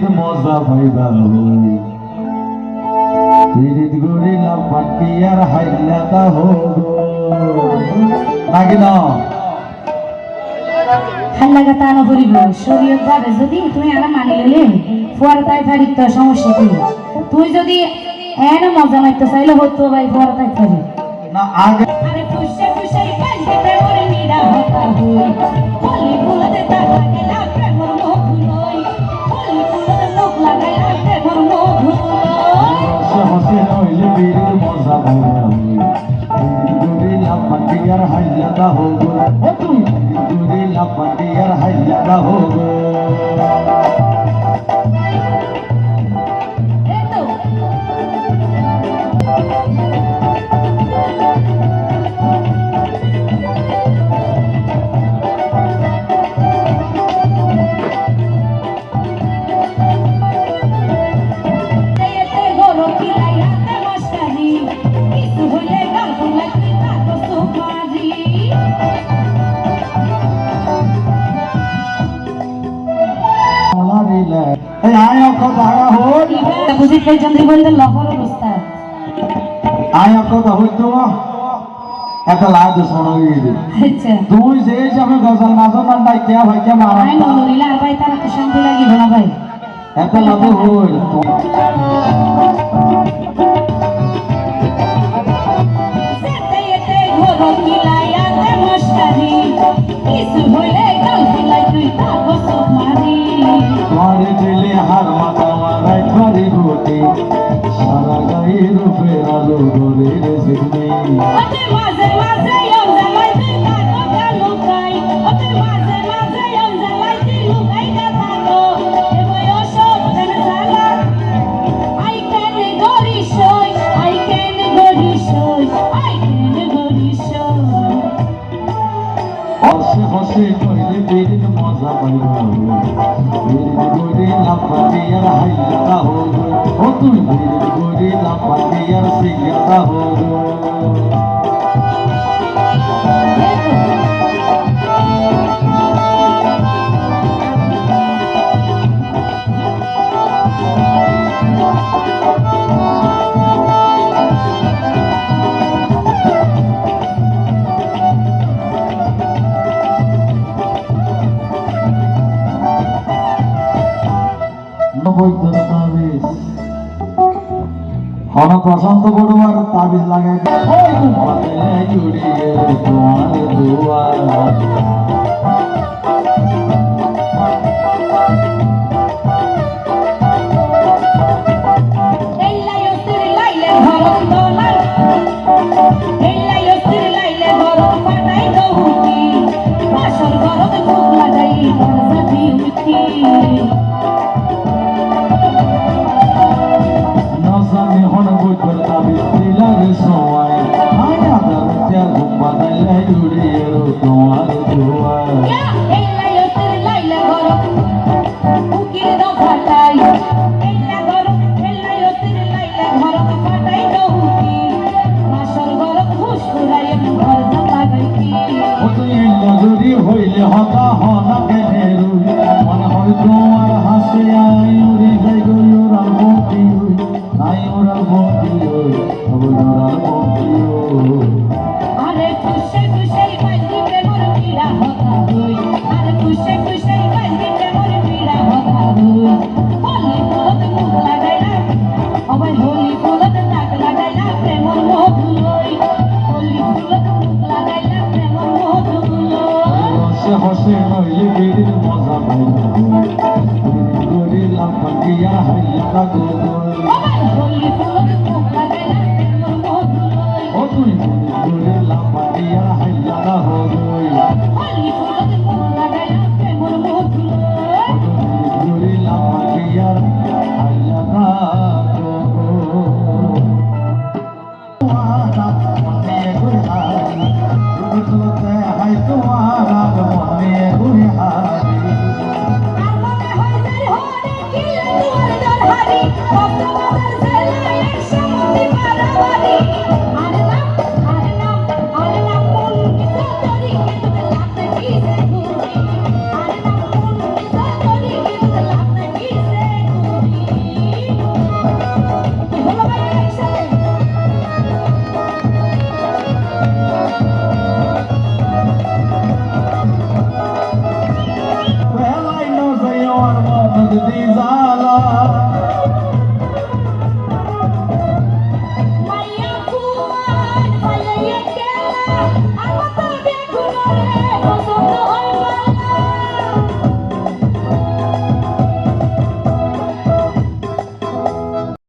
বিড়িত মজা পাইবা বিড়িত গড়িলাম পাটি আর হোক নাকি না হাল্লাগা তা করিব। শরীয়ত ভাবে যদি তুমি আর মানি লইলে ফুয়ার তাই ফারিত তো সমস্যা কি? তুই যদি এনে মজা মারতে চাইলে হতো ভাই ফুয়ার তাই ফারি না আগে আরে নিরা হতা হই। দিলে এই আয় অক্ষ ধারা হোক বুঝি সেই চন্দ্রী বলতে লহর অবস্থা আয় অক্ষ হইতো। একটা লাজ শোনো গিয়ে আচ্ছা। তুই যে হিসাবে গজল নাচন না ডাইকিয়া ভাইকে মারা আই নলিলা ভাই তার শান্তি লাগিব না ভাই। এত লাভ হইল। হসে কইলে বিরিন মজা পাইবা বিরিন গড়ি লাপাতি আর হাইলাতা হোক ও তুই বিরিন গড়ি লাপাতি আর সিগাতা হোক হন প্রশান্ত বড়ুয়ার তাবিজ লাগে জুড়িয়ে তোমার দুয়ার Jean. হাসে হাসে নইলে গিরির মজা পাইলা করিলাম ভাঙ্গিয়া হাইয়া লাগো করিলাম ভাঙ্গিয়া di zala Maya kuat, saya yang kela, apa